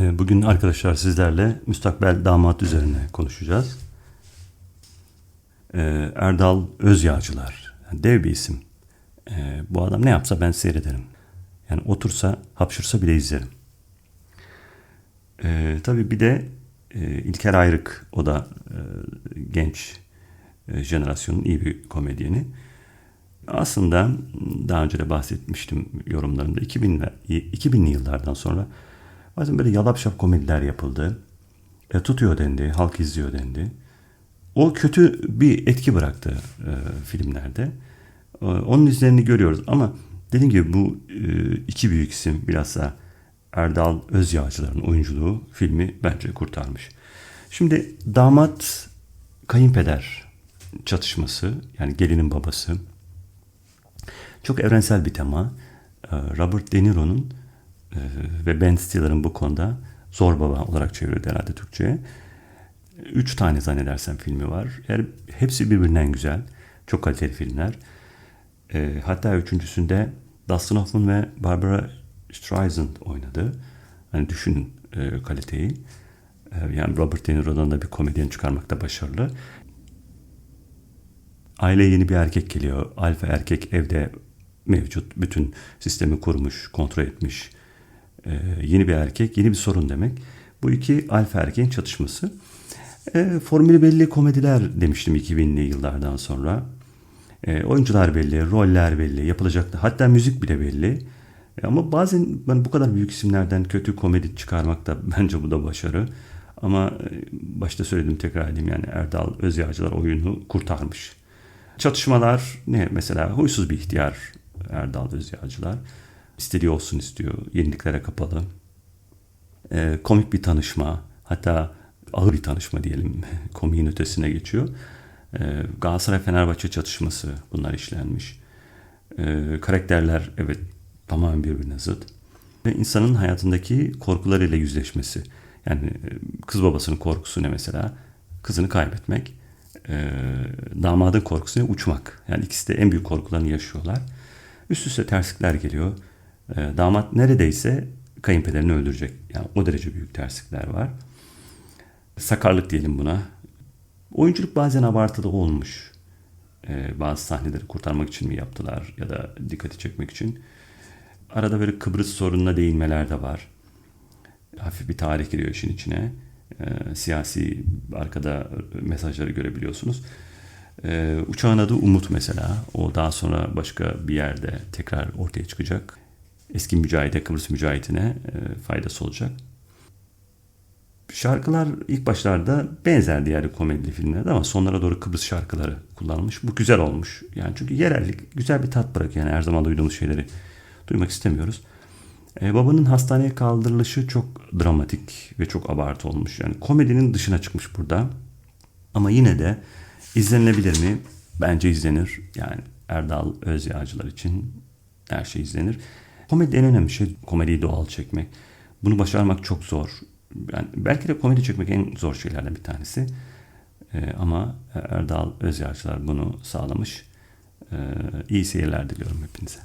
Ee, Bugün arkadaşlar sizlerle müstakbel damat üzerine konuşacağız. Ee, Erdal Özyağcılar, yani dev bir isim. Ee, Bu adam ne yapsa ben seyrederim. Yani otursa, hapşırsa bile izlerim. Tabii bir de e, İlker Ayrık, o da e, genç e, jenerasyonun iyi bir komedyeni. Aslında daha önce de bahsetmiştim yorumlarımda 2000'ler 2000'li yıllardan sonra bazen böyle yalap şap komediler yapıldı. E, tutuyor dendi, halk izliyor dendi. O kötü bir etki bıraktı e, filmlerde. E, onun izlerini görüyoruz ama dediğim gibi bu e, iki büyük isim bilhassa Erdal Özyağcılar'ın oyunculuğu filmi bence kurtarmış. Şimdi damat kayınpeder çatışması yani gelinin babası çok evrensel bir tema. Ee, Robert De Niro'nun ve Ben Stiller'ın bu konuda Zor Baba olarak çevrildi herhalde Türkçe'ye. Üç tane zannedersem filmi var. Yani hepsi birbirinden güzel. Çok kaliteli filmler. E, hatta üçüncüsünde Dustin Hoffman ve Barbara Streisand oynadı. Hani düşünün e, kaliteyi. E, yani Robert De Niro'dan da bir komedyen çıkarmakta başarılı. Aileye yeni bir erkek geliyor. Alfa erkek evde mevcut. Bütün sistemi kurmuş, kontrol etmiş. Ee, yeni bir erkek, yeni bir sorun demek. Bu iki alfa erkeğin çatışması. Ee, formülü belli komediler demiştim 2000'li yıllardan sonra. Ee, oyuncular belli, roller belli, yapılacak hatta müzik bile belli. Ee, ama bazen ben bu kadar büyük isimlerden kötü komedi çıkarmak da bence bu da başarı. Ama e, başta söyledim tekrar edeyim yani Erdal Özyağcılar oyunu kurtarmış. Çatışmalar ne mesela huysuz bir ihtiyar Erdal Özyağcılar. İstediği olsun istiyor. Yeniliklere kapalı. Ee, komik bir tanışma. Hatta ağır bir tanışma diyelim. Komiğin ötesine geçiyor. Ee, Galatasaray-Fenerbahçe çatışması bunlar işlenmiş. Ee, karakterler evet tamamen birbirine zıt. Ve insanın hayatındaki korkularıyla yüzleşmesi. Yani e, kız babasının korkusu ne mesela? Kızını kaybetmek. Ee, damadın korkusu ne? Uçmak. Yani ikisi de en büyük korkularını yaşıyorlar. Üst üste terslikler geliyor. E, damat neredeyse kayınpederini öldürecek. Yani o derece büyük terslikler var. Sakarlık diyelim buna. Oyunculuk bazen abartılı olmuş. E, bazı sahneleri kurtarmak için mi yaptılar ya da dikkati çekmek için. Arada böyle Kıbrıs sorununa değinmeler de var. Hafif bir tarih giriyor işin içine. E, siyasi arkada mesajları görebiliyorsunuz. Ee, uçağın adı Umut mesela. O daha sonra başka bir yerde tekrar ortaya çıkacak. Eski mücahide, Kıbrıs mücahitine e, faydası olacak. Şarkılar ilk başlarda benzer diğer komedili filmlerde ama sonlara doğru Kıbrıs şarkıları kullanılmış. Bu güzel olmuş. Yani çünkü yerellik güzel bir tat bırakıyor. Yani her zaman duyduğumuz şeyleri duymak istemiyoruz. Ee, babanın hastaneye kaldırılışı çok dramatik ve çok abartı olmuş. Yani komedinin dışına çıkmış burada. Ama yine de İzlenilebilir mi? Bence izlenir. Yani Erdal Özyağcılar için her şey izlenir. Komedi en önemli şey komediyi doğal çekmek. Bunu başarmak çok zor. Yani belki de komedi çekmek en zor şeylerden bir tanesi. Ee, ama Erdal Özyağcılar bunu sağlamış. Ee, iyi seyirler diliyorum hepinize.